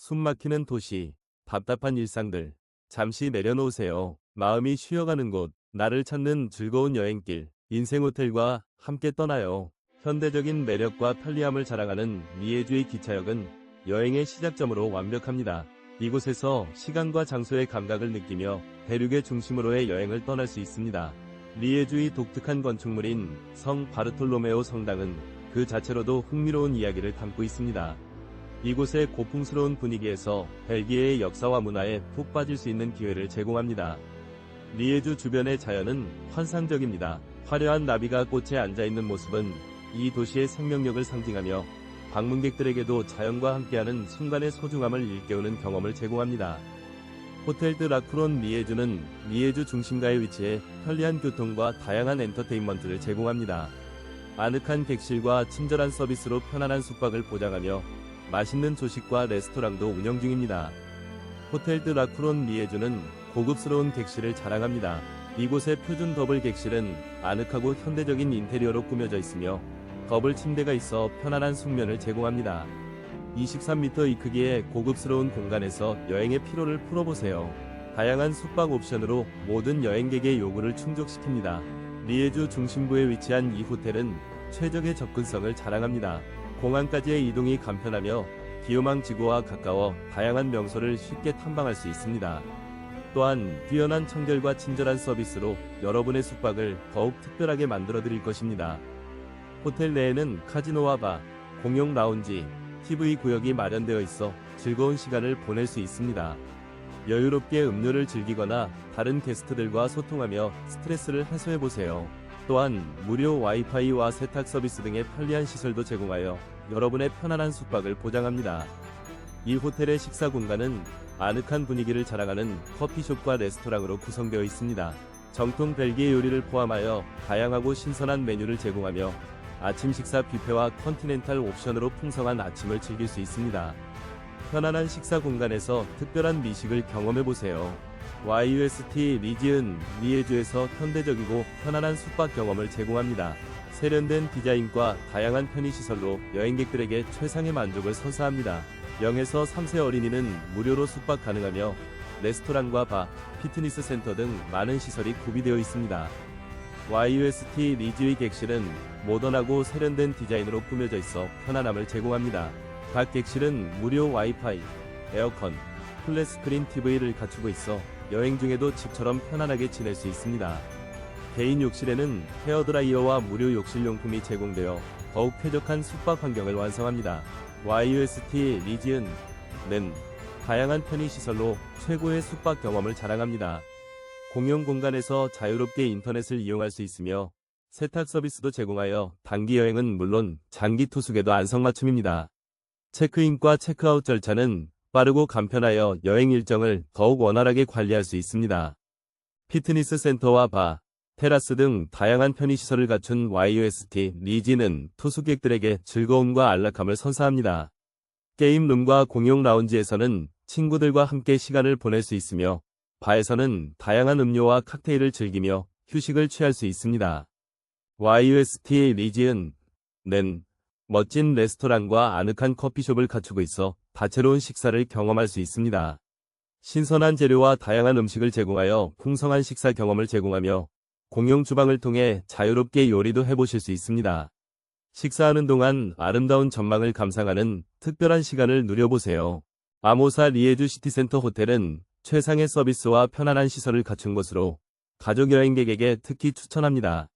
숨막히는 도시, 답답한 일상들. 잠시 내려놓으세요. 마음이 쉬어가는 곳, 나를 찾는 즐거운 여행길, 인생 호텔과 함께 떠나요. 현대적인 매력과 편리함을 자랑하는 미에주의 기차역은 여행의 시작점으로 완벽합니다. 이곳에서 시간과 장소의 감각을 느끼며 대륙의 중심으로의 여행을 떠날 수 있습니다. 리에주의 독특한 건축물인 성 바르톨로메오 성당은 그 자체로도 흥미로운 이야기를 담고 있습니다. 이곳의 고풍스러운 분위기에서 벨기에의 역사와 문화에 푹 빠질 수 있는 기회를 제공합니다. 리에주 주변의 자연은 환상적입니다. 화려한 나비가 꽃에 앉아있는 모습은 이 도시의 생명력을 상징하며 방문객들에게도 자연과 함께하는 순간의 소중함을 일깨우는 경험을 제공합니다. 호텔 드 라크론 리에주는 리에주 중심가에 위치해 편리한 교통과 다양한 엔터테인먼트를 제공합니다. 아늑한 객실과 친절한 서비스로 편안한 숙박을 보장하며 맛있는 조식과 레스토랑도 운영 중입니다. 호텔 드 라크론 리에주는 고급스러운 객실을 자랑합니다. 이곳의 표준 더블 객실은 아늑하고 현대적인 인테리어로 꾸며져 있으며 더블 침대가 있어 편안한 숙면을 제공합니다. 23m 이 크기의 고급스러운 공간에서 여행의 피로를 풀어보세요. 다양한 숙박 옵션으로 모든 여행객의 요구를 충족시킵니다. 리에주 중심부에 위치한 이 호텔은 최적의 접근성을 자랑합니다. 공항까지의 이동이 간편하며 기요망 지구와 가까워 다양한 명소를 쉽게 탐방할 수 있습니다. 또한 뛰어난 청결과 친절한 서비스로 여러분의 숙박을 더욱 특별하게 만들어 드릴 것입니다. 호텔 내에는 카지노와 바, 공용 라운지, TV 구역이 마련되어 있어 즐거운 시간을 보낼 수 있습니다. 여유롭게 음료를 즐기거나 다른 게스트들과 소통하며 스트레스를 해소해 보세요. 또한 무료 와이파이와 세탁 서비스 등의 편리한 시설도 제공하여 여러분의 편안한 숙박을 보장합니다. 이 호텔의 식사 공간은 아늑한 분위기를 자랑하는 커피숍과 레스토랑으로 구성되어 있습니다. 정통 벨기에 요리를 포함하여 다양하고 신선한 메뉴를 제공하며 아침 식사 뷔페와 컨티넨탈 옵션으로 풍성한 아침을 즐길 수 있습니다. 편안한 식사 공간에서 특별한 미식을 경험해 보세요. YUST 리지은 리에주에서 현대적이고 편안한 숙박 경험을 제공합니다. 세련된 디자인과 다양한 편의시설로 여행객들에게 최상의 만족을 선사합니다. 0에서 3세 어린이는 무료로 숙박 가능하며 레스토랑과 바, 피트니스 센터 등 많은 시설이 구비되어 있습니다. YUST 리지의 객실은 모던하고 세련된 디자인으로 꾸며져 있어 편안함을 제공합니다. 각 객실은 무료 와이파이, 에어컨, 플랫스크린 TV를 갖추고 있어 여행 중에도 집처럼 편안하게 지낼 수 있습니다. 개인 욕실에는 헤어드라이어와 무료 욕실 용품이 제공되어 더욱 쾌적한 숙박 환경을 완성합니다. YUST 리지은는 다양한 편의시설로 최고의 숙박 경험을 자랑합니다. 공용 공간에서 자유롭게 인터넷을 이용할 수 있으며 세탁 서비스도 제공하여 단기 여행은 물론 장기 투숙에도 안성맞춤입니다. 체크인과 체크아웃 절차는 빠르고 간편하여 여행 일정을 더욱 원활하게 관리할 수 있습니다. 피트니스 센터와 바, 테라스 등 다양한 편의시설을 갖춘 YUST 리지는 투숙객들에게 즐거움과 안락함을 선사합니다. 게임룸과 공용 라운지에서는 친구들과 함께 시간을 보낼 수 있으며 바에서는 다양한 음료와 칵테일을 즐기며 휴식을 취할 수 있습니다. YUST 리지은 는 멋진 레스토랑과 아늑한 커피숍을 갖추고 있어 다채로운 식사를 경험할 수 있습니다. 신선한 재료와 다양한 음식을 제공하여 풍성한 식사 경험을 제공하며 공용 주방을 통해 자유롭게 요리도 해보실 수 있습니다. 식사하는 동안 아름다운 전망을 감상하는 특별한 시간을 누려보세요. 아모사 리에주 시티센터 호텔은 최상의 서비스와 편안한 시설을 갖춘 곳으로 가족 여행객에게 특히 추천합니다.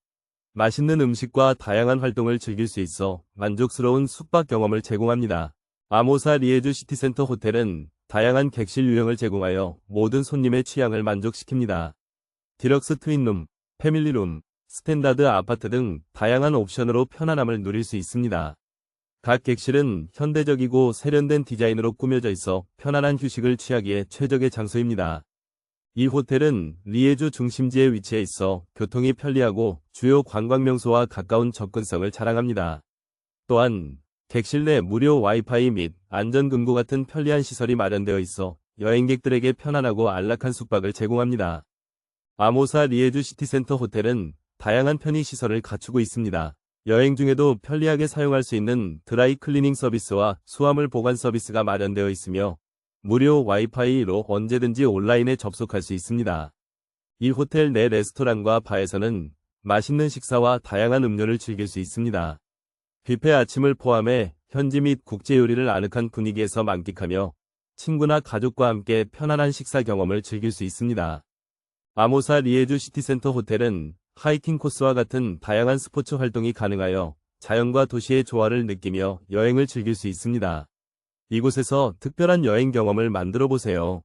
맛있는 음식과 다양한 활동을 즐길 수 있어 만족스러운 숙박 경험을 제공합니다. 아모사 리에주 시티센터 호텔은 다양한 객실 유형을 제공하여 모든 손님의 취향을 만족시킵니다. 디럭스 트윈룸, 패밀리룸, 스탠다드 아파트 등 다양한 옵션으로 편안함을 누릴 수 있습니다. 각 객실은 현대적이고 세련된 디자인으로 꾸며져 있어 편안한 휴식을 취하기에 최적의 장소입니다. 이 호텔은 리에주 중심지에 위치해 있어 교통이 편리하고 주요 관광명소와 가까운 접근성을 자랑합니다. 또한 객실 내 무료 와이파이 및 안전금고 같은 편리한 시설이 마련되어 있어 여행객들에게 편안하고 안락한 숙박을 제공합니다. 아모사 리에주 시티센터 호텔은 다양한 편의시설을 갖추고 있습니다. 여행 중에도 편리하게 사용할 수 있는 드라이 클리닝 서비스와 수화물 보관 서비스가 마련되어 있으며 무료 와이파이로 언제든지 온라인에 접속할 수 있습니다. 이 호텔 내 레스토랑과 바에서는 맛있는 식사와 다양한 음료를 즐길 수 있습니다. 뷔페 아침을 포함해 현지 및 국제 요리를 아늑한 분위기에서 만끽하며 친구나 가족과 함께 편안한 식사 경험을 즐길 수 있습니다. 아모사 리에주 시티센터 호텔은 하이킹 코스와 같은 다양한 스포츠 활동이 가능하여 자연과 도시의 조화를 느끼며 여행을 즐길 수 있습니다. 이곳에서 특별한 여행 경험을 만들어 보세요.